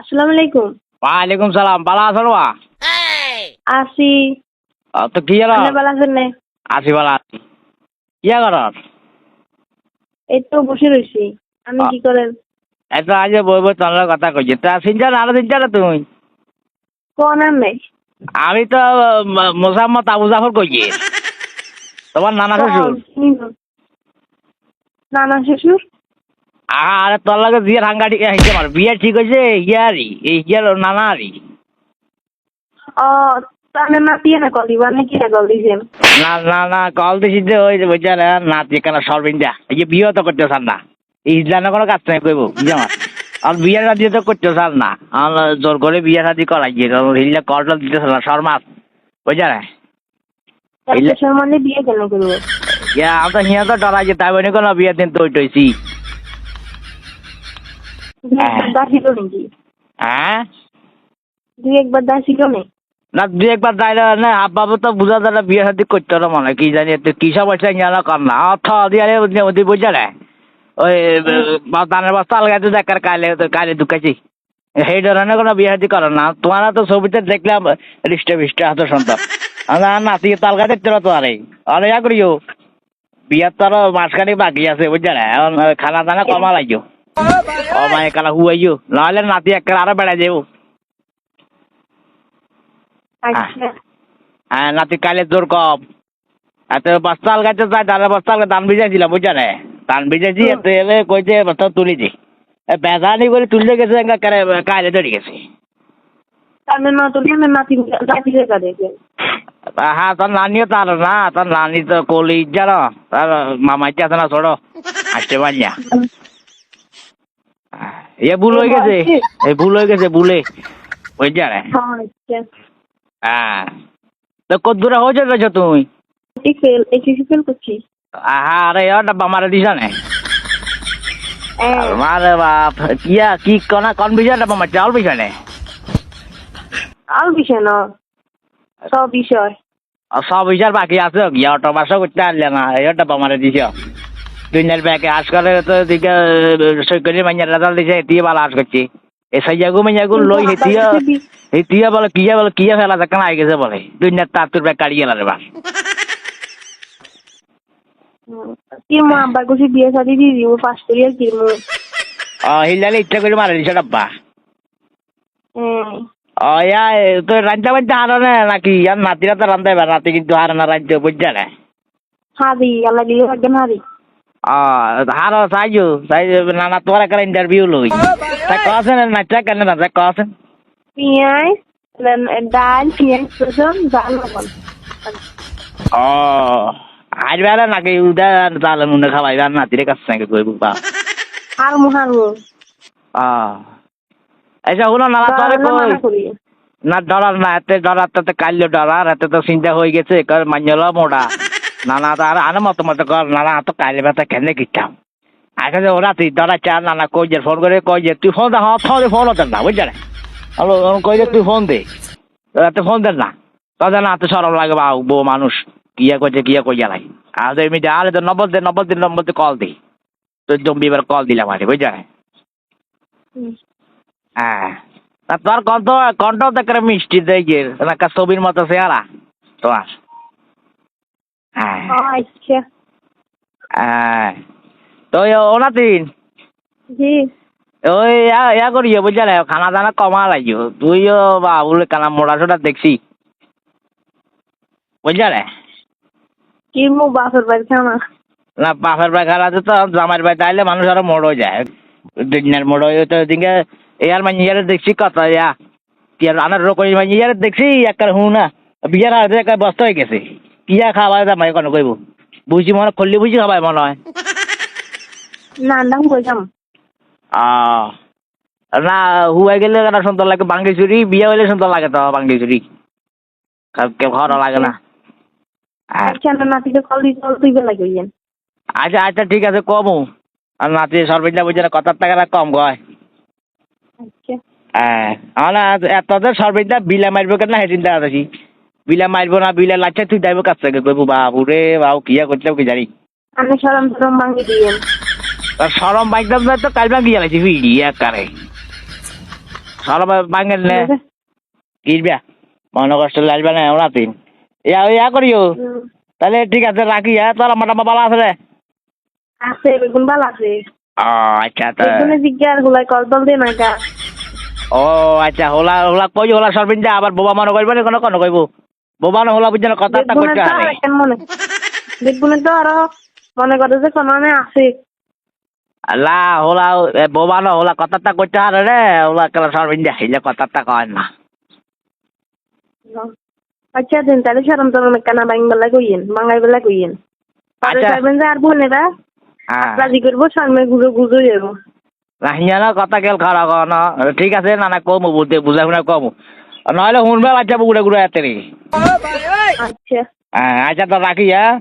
আসসালামু আলাইকুম। ওয়ালাইকুম সালাম ভালো আছো। বা আসি তো কি আপনি ভালো আছেন না? আছি কিয়া কর? এই তো বসে রয়েছি আমি কি করেন? এত আজ বই বই তোমার কথা কইছি। তা সিনজান আরও সিনজান তুমি? কোন আর নেই আমি তো মোসাম্মদ আবু জাফর কইছি। তোমার নানা শ্বশুর? নানা শ্বশুর? আরে তোর লাগে বিয়ের হাঙ্গাটি হিসেবে মার বিয়ে ঠিক হয়েছে ইয়ারি এই ইয়ার নানারি। ও তাহলে না কল দিবা নাকি না কল দিয়েছেন না না না কল দিছি যে ওই নাতি কেন সরবিন্দা। এই যে বিয়ে তো করতে চান না। ইসলামে কোনো কাজ নাই কইব আমার? আর বিয়ে শাদি তো করতে চান না। আর জোর করে বিয়ে শাদি করাই গিয়ে হিল্লা কলটা দিতে চান না শর্মাস বুঝছেন ইলে- বিয়ে কেন করব? আমি তো হিয়া তো ডরা যে তাই বনি কোনো বিয়ে দিন তো ওইটাইছি দুই একবার নাকি? হ্যাঁ? দুই একবার দা না না দু একবার যাইলে না আব্বাবু তো বুঝা যায় বিয়ে শাদি করতে হলো মনে কি জানি একটু কিসব পয়সা নিয়ে কর না। অর্থ দিয়ে ওদি বুঝছে না ওই দানের বস্তা আলগাতে দেখার কালে কালে ঢুকাইছি সেই ধরনের কোনো বিয়ে শাদি করো না। তোমার তো ছবিতে দেখলাম রিষ্টে ফিষ্টে হাতে সন্তান। আমরা নাতি তালগা দেখতে তো আরে। আরে ইয়া করিও। বিয়ার তো আরও মাসখানি বাকি আছে এখন খানা দানা কমা লাগিও কালা হুয়াইও নাহলে নাতি একটা আরও বেড়া যাব হ্যাঁ নাতি কালে জোর কম এত বস্তা আলগাতে চাই তাহলে বস্তা আলগা ধান ভিজাইছিলাম বুঝছ না ধান ভিজাইছি এত এলে কইছে বস্তা তুলিছি বেজানি করে তুলতে গেছে কালে ধরে গেছে না না হ্যাঁ তোর নানিও তার না তোর নানি তো কলি জানো তার মামাইতে আছে না ছোড়ো আসতে পারিয়া এ ভুল হয়ে গেছে। এই ভুল হয়ে গেছে ভুলে। বুঝছ না আচ্ছা হ্যাঁ তো কত দূরে হয়েছে গেছো তুমি? ফেল এই ফেল করছি? আহা আরে এ ডাব্বা মারে দিছ না। হ্যাঁ আরে বাপ কিয়া কি কোনা কোন বিষয়টা মামা চাল বিষয় নে। আর বিষয় না সব বিষয়। সব বিষয় বাকি আছে গিয়া অটো বাসা করতে পারলে না এই ডাব্বা মারে দিছ। দুনিয়ার ব্যাগে আস করে তো দিকে সৈকরি মাইয়ার রেজাল্ট দিছে এটিয়ে ভালো আস করছি এ সাইয়াগু মাইয়াগু লই হেতিয়া হেতিয়া বলে কিয়া বলে কিয়া ফেলা যাক না আই গেছে বলে দুনিয়ার তার তোর ব্যাগ কাড়িয়ে লারে বাস কি মা আব্বার কাছে বিয়ে শাদি দিয়ে দিব পাস করি কি মু ও হিলালে ইচ্ছা করে মারে দিছ ডাব্বা ইয়া তো রান্না বান্না হারো না নাকি আর নাতিরা তো রান্না এবার নাতি কিন্তু হারে না রাজ্য বুঝছে না হাদি আল্লাহ দিয়ে ডাল পেঁয়াজ রসুন ডাল লবণ ও আজ বেলা নাকি উদা তাহলে খাওয়াই কাছে নাকি কই মু আচ্ছা তোরে কই না ডরার না এতে ডরার তো কাল্য ডরার এতে তো চিন্তা হয়ে গেছে কর মাঞ্জল মোড়া নানা তো আর আনে মতো মতো কর নানা তো কালে ব্যথা কেন কিতাম আগে যে ওরা তুই ডরা চা নানা কই যে ফোন করে কই যে তুই ফোন দে হ্যাঁ ফোন ফোন হতেন না বুঝছে না কই যে তুই ফোন দে। রাতে ফোন দেন না। তাদের না হাতে সরম লাগে বা বউ মানুষ। কিয়া করছে কিয়া কই জ্বালাই আর এমনি আরে তো নব্বই দিন নব্বই দিন নম্বর কল দিই। তো জম্বি এবার কল দিলাম আরে বুঝছে হ্যাঁ। তা তোর কণ্ঠ কণ্ঠ দেখে মিষ্টি দেখে একটা ছবির মতো চেহারা। তোমার। হ্যাঁ আচ্ছা তো ওই ওনাতিন জি ওই ইয়া- করিও বুঝলে খানা দানা কমা লাগিও তুইও বাবুলে কানা মোড়া সোটা দেখছি বুঝলে কি মু বাসর বাড়ি খানা না বাপের বাই খারাপ তো জামাইয়ের বাড়িতে আইলে মানুষ আরও মোড় হয়ে যায় দিনের মোড় হয়ে তো ওদিকে এয়ার মানে ইয়ারে দেখছি কত ইয়া আনার রকম মানে ইয়ারে দেখছি একটা হু না বিয়ার আর একটা বস্তা হয়ে গেছে কিয়া খাওয়া জামাই কোনো কইব বুঝি মনে খুললি বুঝি খাবাই মনে হয়। না নাম কইলাম আহ, না হুয়াই গেলে কেন সুন্দর লাগে বাঙ্গি চুরি বিয়ে হইলে সুন্দর লাগে তো বাঙ্গি চুরি কেউ ভালো লাগে না। আর আচ্ছা না নাতিকে কল দিতে কল দিবে লাগে আচ্ছা আচ্ছা ঠিক আছে কমু আর নাতি সর্বিন্দা বুঝে না কথার টাকা কম কয়। আচ্ছা। হ্যাঁ আমার এতদের সর্বিন্দা বিলা মারবো কেন দেখা আছি বিলা মারবো না বিলা লাচ্ছে তুই যাইবো কাছ থেকে কইবো বাবু রে বাবু কিয়া করতে কি জানি? আমি সরম সরম ভাঙি দিয়েন। আর সরম বাইকদাম তো কালবা গিয়ে লাগছে ভিড়ি একারে সরব বাঙ্গেল নে। কিরবা মনে কষ্ট লাগবে না ওরা তিন। ইয়া ইয়া করিও। তাহলে ঠিক আছে রাখি হ্যাঁ? তোর আমার আমার ভালো আছে রে। আছে বেগুন ভালো আছে। ও আচ্ছা তো বেগুনে জিজ্ঞার হুলাই কল দল দে না ও আচ্ছা হোলা হোলা কই হোলা সরবিন যা আবার বোবা মনে করবে না কোনো কোনো কইব? বোবা না হোলা বুঝছে না কথা একটা বেগুনে করতে হবে। আর মনে? বেগুনে তো আরও মনে করে যে কোনো আছে লা হোলা এ, বোবা না হোলা কথাটা করতে হারে রে। হোলা কেলা সরবিন হিলে কথাটা কয় না। আচ্ছা দিন তাহলে সারম তো মেকানা বাইং বেলা কইয়েন বাঙাই বেলা কইয়েন। পরে আচ্ছা। চাইবেন যে আর বোনেরা হ্যাঁ। রাজি করব সামনে ঘুরে ঘুরে যাব নাহিয়া না কথা কেল খারাপ না। ঠিক আছে না না কমু বুঝতে বুঝা শুনে কমু। নহলে হুনবে বাচ্চা বুকুরে ঘুরে এতে আচ্ছা। হ্যাঁ আচ্ছা তো রাখি হ্যাঁ।